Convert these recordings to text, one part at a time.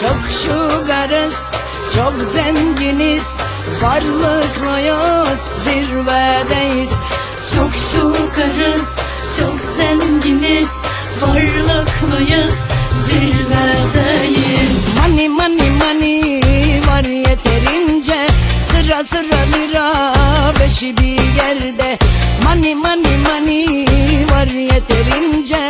çok şugarız çok zenginiz. Varlıklıyız zirvedeyiz. Çok şukarız, çok zenginiz, varlıklıyız, zirvedeyiz. Money money money var yeterince. Sıra sıra lira beşi bir yerde. Money money money var yeterince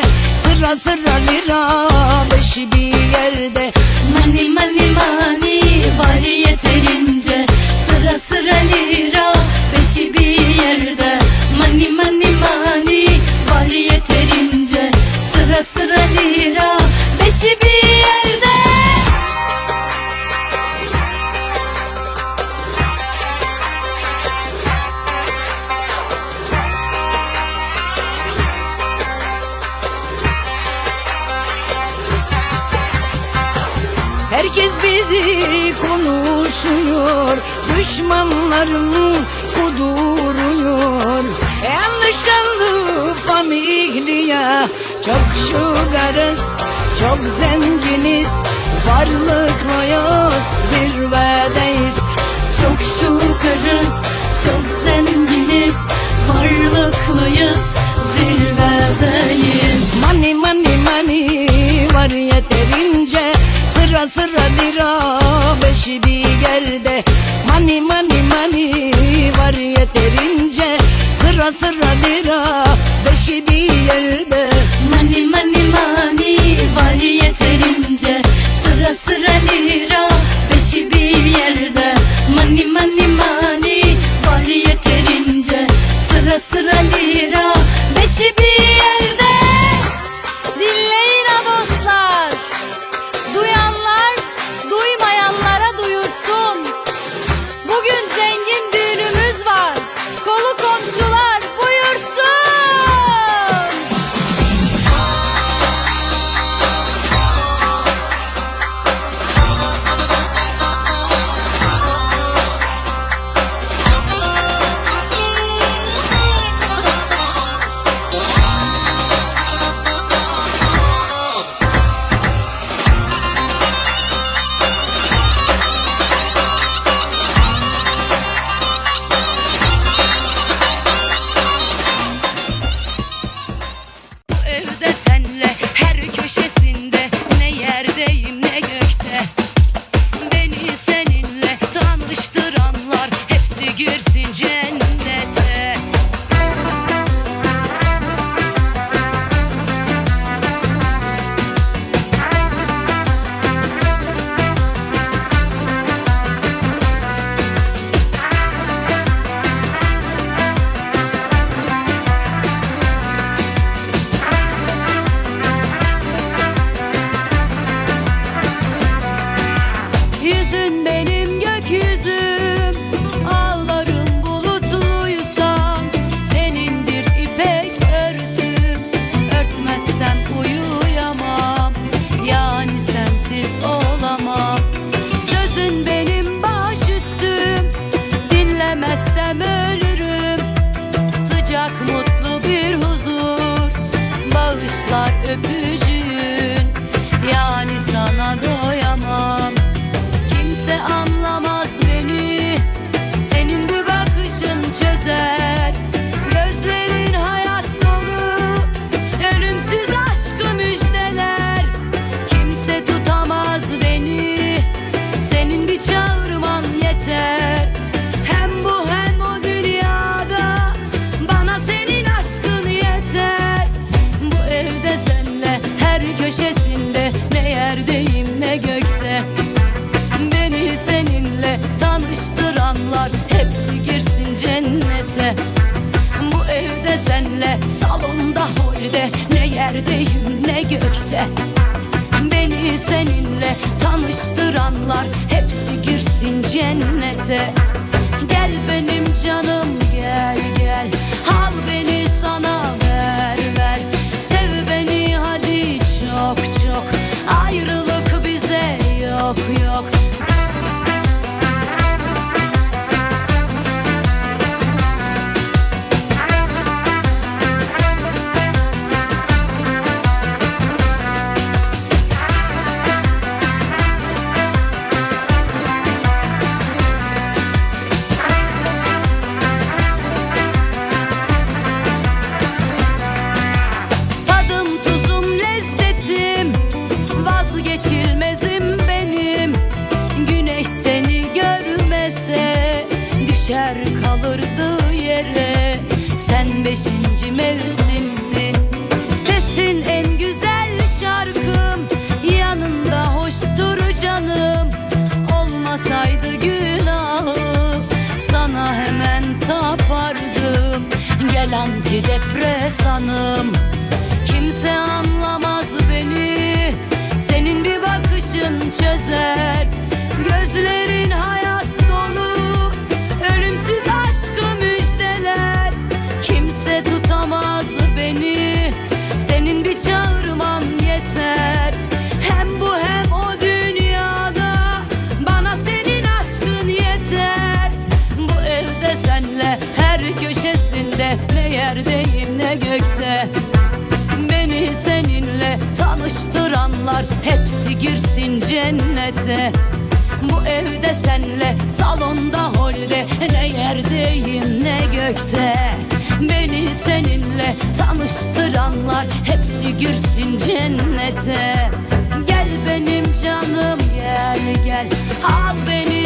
Sıra sıra lira beşi bir yerde. Mani mani mani var yeterince, sıra sıra lira, beşi bir yerde. Mani mani mani var yeterince, sıra sıra lira, beşi bir Çok şugarız Çok zenginiz Varlıklıyız Zirvedeyiz. Çok şukarız, çok zenginiz, varlıklıyız, zirvedeyiz. Money money money var yeterince. Sıra sıra lira beşi bir yerde Money money money var yeterince. Sıra sıra lira cennete. Bu evde senle salonda holde. Ne yerdeyim ne gökte. Beni seninle tanıştıranlar Hepsi girsin cennete. Gel benim canım Düşer kalırdı yere. Sen beşinci mevsimsin. Sesin en güzel şarkım. Yanında hoştur canım. Olmasaydı günahı Sana hemen tapardım. Gel antidepresanım. Kimse tanıştıranlar Hepsi girsin cennete. Bu evde senle salonda holde. Ne yerdeyim ne gökte. Beni seninle tanıştıranlar Hepsi girsin cennete. Gel benim canım gel gel. Al beni